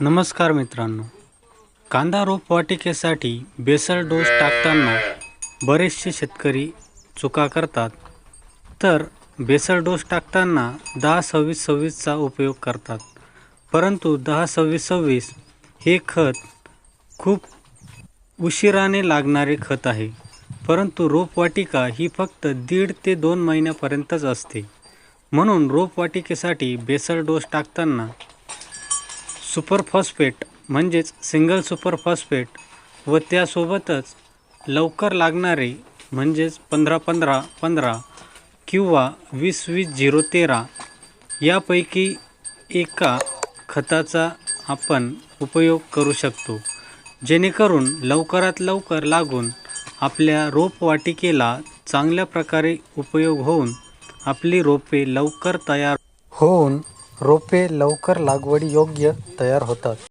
नमस्कार मित्रांनो. कांदा रोपवाटिकेसाठी बेसल डोस टाकताना बरेचसे शेतकरी चुका करतात. तर बेसल डोस टाकताना दहा सव्वीस सव्वीसचा उपयोग करतात. परंतु दहा सव्वीस सव्वीस हे खत खूप उशिराने लागणारे खत आहे. परंतु रोपवाटिका ही फक्त दीड ते दोन महिन्यापर्यंतच असते. म्हणून रोपवाटिकेसाठी बेसल डोस टाकताना सुपर फॉस्फेट म्हणजेच सिंगल सुपर फॉस्फेट व त्यासोबतच लवकर लागणारे म्हणजेच पंधरा पंधरा पंधरा किंवा वीस वीस झिरो तेरा यापैकी एका खताचा आपण उपयोग करू शकतो जेणेकरून लवकरात लवकर लागून आपल्या रोपवाटिकेला चांगल्या प्रकारे उपयोग होऊन आपली रोपे लवकर तयार होऊन रोपे लवकर लागवडी योग्य तयार होतात.